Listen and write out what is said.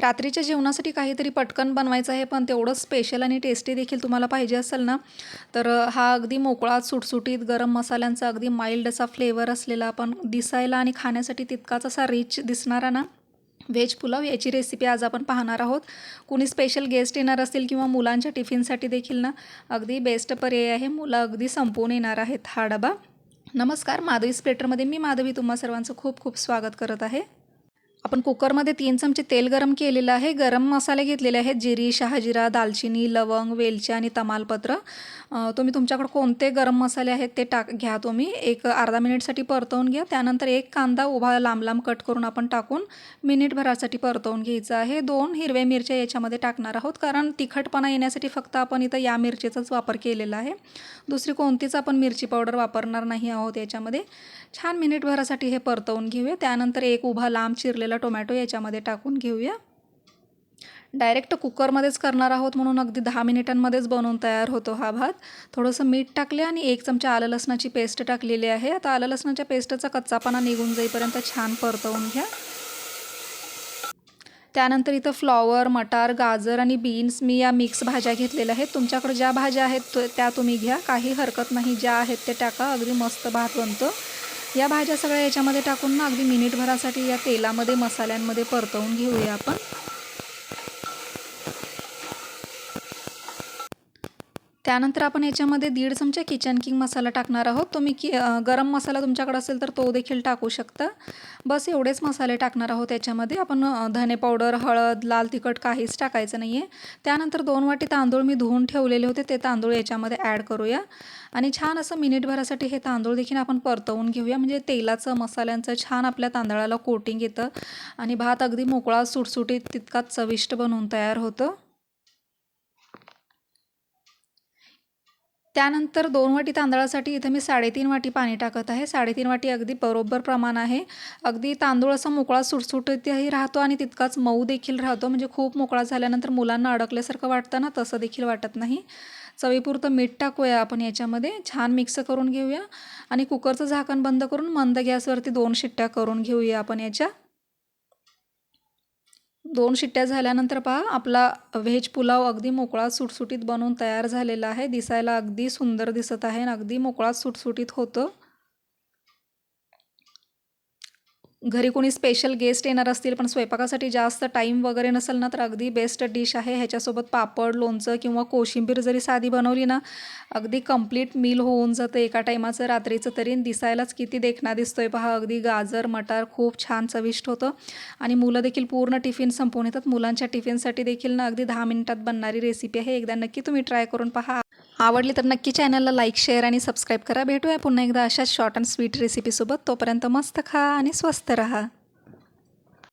रात्रीच्या जेवणासाठी काहीतरी पटकन बनवायचं आहे पण तेवढं स्पेशल आणि टेस्टी देखील तुम्हाला पाहिजे असेल ना? तर हा अगदी मोकळा सुटसुटीत गरम मसाल्यांचा अगदी माइल्ड असा फ्लेवर असलेला पण दिसायला आणि खाण्यासाठी तितकाच असा रिच दिसणारा ना? व्हेज पुलाव याची रेसिपी आज आपण पाहणार आहोत. कुणी स्पेशल गेस्ट येणार असतील किंवा मुलांच्या टिफिनसाठी देखील ना? अगदी बेस्ट पर्याय आहे. मुलं अगदी संपवून येणार आहेत. हा डबा. नमस्कार माधवी स्प्लेटरमध्ये मी माधवी तुम्हा सर्वांचं खूप खूप स्वागत करत आहे. आपण कुकरमध्ये तीन चमचे तेल गरम केलेलं आहे. गरम मसाले घेतलेले आहेत. जिरी शहाजिरा दालचिनी लवंग वेलची आणि तमालपत्र. तुम्ही तुमच्याकडे कोणते गरम मसाले आहेत ते टाक घ्या तुम्ही. एक अर्धा मिनिटसाठी परतवून घ्या. त्यानंतर एक कांदा उभा लांब लांब कट करून आपण टाकून मिनिटभरासाठी परतवून घ्यायचं आहे. दोन हिरव्या मिरच्या याच्यामध्ये टाकणार आहोत. कारण तिखटपणा येण्यासाठी फक्त आपण इथं या मिरचीचाच वापर केलेला आहे. दुसरी कोणतीच आपण मिरची पावडर वापरणार नाही आहोत याच्यामध्ये. छान मिनिटभरासाठी हे परतवून घेऊया. त्यानंतर एक उभा लांब चिरलेला टोमॅटो याच्यामध्ये टाकून घेऊया. डायरेक्ट कुकरमध्येच करणार आहोत म्हणून अगदी दहा मिनिटांमध्येच बनवून तयार होतो हा भात. थोडंसं मीठ टाकले आणि एक चमचा आलं लसणाची पेस्ट टाकलेली आहे. आता आलं लसणाच्या पेस्टचा कच्चापणा निघून जाईपर्यंत छान परतवून घ्या. त्यानंतर इथं फ्लॉवर मटार गाजर आणि बीन्स मी या मिक्स भाज्या घेतलेल्या आहेत. तुमच्याकडे ज्या भाज्या आहेत त्या तुम्ही घ्या. काही हरकत नाही. ज्या आहेत ते टाका. अगदी मस्त भात बनतो. या भाज्या सगळ्या याच्यामध्ये टाकून ना अगदी मिनिटभरासाठी या तेलामध्ये मसाल्यांमध्ये परतवून घेऊया आपण. त्यानंतर आपण याच्यामध्ये दीड चमचा किचन किंग मसाला टाकणार आहोत. तुम्ही की गरम मसाला तुमच्याकडे असेल तर तो देखील टाकू शकता. बस एवढेच मसाले टाकणार आहोत याच्यामध्ये. आपण धने पावडर हळद लाल तिखट काहीच टाकायचं नाही आहे त्यानंतर दोन वाटी तांदूळ मी धुवून ठेवलेले होते. ते तांदूळ याच्यामध्ये ॲड करूया. आणि छान असं मिनिटभरासाठी हे तांदूळ देखील आपण परतवून घेऊया. म्हणजे तेलाचं मसाल्यांचं छान आपल्या तांदळाला कोटिंग येतं. आणि भात अगदी मोकळा सुटसुटीत तितकाच चविष्ट बनवून तयार होतं. त्यानंतर दोन वाटी तांदळासाठी इथं मी साडेतीन वाटी पाणी टाकत आहे. साडेतीन वाटी अगदी बरोबर प्रमाण आहे. अगदी तांदूळ असा मोकळा सुटसुटीतही राहतो आणि तितकाच मऊ देखील राहतो. म्हणजे खूप मोकळा झाल्यानंतर मुलांना अडकल्यासारखं वाटतं ना तसं देखील वाटत नाही. चवीपुरतं मीठ टाकूया आपण याच्यामध्ये. छान मिक्स करून घेऊया. आणि कुकरचं झाकण बंद करून मंद गॅसवरती दोन शिट्ट्या करून घेऊया आपण याच्या. दोन शिट्ट्या झाल्यानंतर पहा आपला व्हेज पुलाव अगदी मोकळा सुटसुटीत बनवून तयार झालेला आहे. दिसायला अगदी सुंदर दिसत आहे आणि अगदी मोकळा सुटसुटीत होतं. घरी कोणी स्पेशल गेस्ट येणार असतील पण स्वयंपाकासाठी जास्त टाईम वगैरे नसेल ना तर अगदी बेस्ट डिश आहे. ह्याच्यासोबत पापड लोणचं किंवा कोशिंबीर जरी साधी बनवली ना अगदी कंप्लीट मील होऊन जातं एका टायमाचं रात्रीचं तरी दिसायलाच किती देखणा दिसतोय पहा. अगदी गाजर मटार खूप छान चविष्ट होतं. आणि मुलं देखील पूर्ण टिफिन संपवून येतात. मुलांच्या टिफिनसाठी देखील ना अगदी दहा मिनिटात बनणारी रेसिपी आहे. एकदा नक्की तुम्ही ट्राय करून पहा. आवडली तर नक्की चॅनलला लाईक शेअर आणि सबस्क्राईब करा. भेटूया पुन्हा एकदा अशाच शॉर्ट अँड स्वीट रेसिपीसोबत तोपर्यंत मस्त खा आणि स्वस्त रहा.